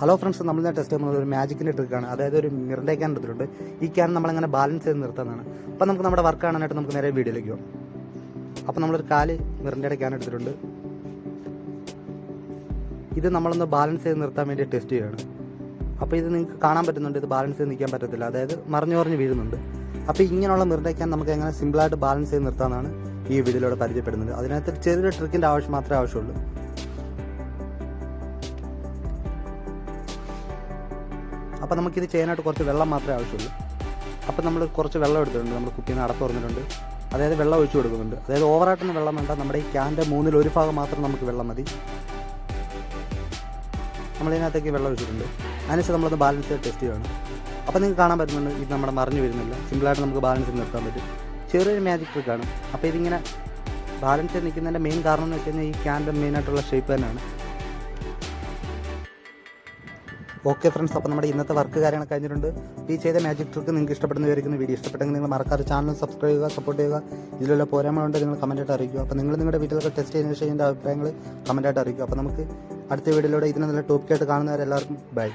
Hello friends നമ്മൾ ഞാൻ test ചെയ്യുന്നത് ഒരു മാജിക്കിന്റെ ട്രിക്കാണ് അതായത് ഒരു മിറിന്റെ ക്യാൻ എടുത്തിട്ടുണ്ട് ഈ ക്യാൻ നമ്മളങ്ങനെ ബാലൻസ് ചെയ്ത് നിർത്താനാണ് അപ്പോൾ നമുക്ക് നമ്മുടെ വർക്ക് കാണാനായിട്ട് നമുക്ക് നേരെ വീഡിയോയിലേക്ക് പോകാം അപ്പോൾ നമ്മളൊരു കാൽ മിറിന്റെ ക്യാൻ എടുത്തിട്ടുണ്ട്. ഇത് നമ്മളൊന്ന് ബാലൻസ് ചെയ്ത് നിർത്താൻ വേണ്ടി ടെസ്റ്റ് ചെയ്യുകയാണ്. അപ്പോൾ ഇത് നിങ്ങൾക്ക് കാണാൻ പറ്റുന്നുണ്ട് ഇത് ബാലൻസ് ചെയ്ത് നിൽക്കാൻ പറ്റത്തില്ല. അതായത് മറിഞ്ഞു മറിഞ്ഞ് വീഴുന്നുണ്ട്. അപ്പോൾ ഇങ്ങനെയുള്ള മിറിന്റെ ക്യാൻ നമുക്ക് എങ്ങനെ സിമ്പിളായിട്ട് ബാലൻസ് ചെയ്ത് നിർത്താനാണ് ഈ വീഡിയോയിലൂടെ പരിചയപ്പെടുന്നത്. അതിനകത്ത് ചെറിയൊരു ട്രിക്കിന്റെ ആവശ്യം മാത്രമേ ആവശ്യമുള്ളൂ. അപ്പോൾ നമുക്കിത് ചെയ്യാനായിട്ട് കുറച്ച് വെള്ളം മാത്രമേ ആവശ്യമുള്ളൂ. അപ്പോൾ നമ്മൾ കുറച്ച് വെള്ളം എടുത്തിട്ടുണ്ട്. നമ്മൾ കുപ്പിയിൽ നിന്ന് അടപ്പ് തുറന്നിട്ടുണ്ട്. അതായത് വെള്ളം ഒഴിച്ചു കൊടുക്കുന്നുണ്ട്. അതായത് ഓവറായിട്ടൊന്നും വെള്ളം വേണ്ട. നമ്മുടെ ഈ ക്യാന്റെ മൂന്നിൽ ഒരു ഭാഗം മാത്രം നമുക്ക് വെള്ളം മതി. നമ്മളിതിനകത്തേക്ക് വെള്ളം ഒഴിച്ചിട്ടുണ്ട്. അതിനുശേഷം നമ്മളൊന്ന് ബാലൻസ് ചെയ്ത് ടെസ്റ്റ് ചെയ്യണം. അപ്പോൾ നിങ്ങൾക്ക് കാണാൻ പറ്റുന്നുണ്ട് ഇത് നമ്മുടെ മറിഞ്ഞു വരുന്നില്ല. സിമ്പിളായിട്ട് നമുക്ക് ബാലൻസ് ചെയ്ത് നിർത്താൻ പറ്റും. ചെറിയൊരു മാജിക് ട്രിക്കാണ് അപ്പോൾ ഇതിങ്ങനെ ബാലൻസ് ചെയ്ത് നിൽക്കുന്നതിന്റെ മെയിൻ കാരണം എന്ന് വെച്ച് കഴിഞ്ഞാൽ ഈ ക്യാന്റെ മെയിനായിട്ടുള്ള ഷേപ്പ് തന്നെയാണ്. ഓക്കെ ഫ്രണ്ട്സ് അപ്പോൾ നമ്മുടെ ഇന്നത്തെ വർക്ക് കാര്യങ്ങൾ കഴിഞ്ഞിട്ടുണ്ട്. ഈ ചെയ്ത മാജിക് ട്രിക്ക് നിങ്ങൾക്ക് ഇഷ്ടപ്പെടുന്ന വിചാരിക്കുന്ന. വീഡിയോ ഇഷ്ടപ്പെട്ടെങ്കിൽ നിങ്ങൾ മറക്കാതെ ചാനൽ സബ്സ്ക്രൈബ് ചെയ്യുക സപ്പോർട്ട് ചെയ്യുക. ഇതിലുള്ള പോരായ്മകളുണ്ട് നിങ്ങൾ കമന്റായിട്ട് അറിയിക്കുക. അപ്പോൾ നിങ്ങൾ നിങ്ങളുടെ വീട്ടിലൊക്കെ ടെസ്റ്റ് ചെയ്യുന്ന ശേഷം എന്റെ അഭിപ്രായങ്ങൾ കമന്റായിട്ട് അറിയിക്കുക. അപ്പോൾ നമുക്ക് അടുത്ത വീഡിയോയിലൂടെ ഇതിനെ നല്ല ടോപ്പിക്കായിട്ട് കാണുന്നവരെല്ലാവർക്കും ബൈ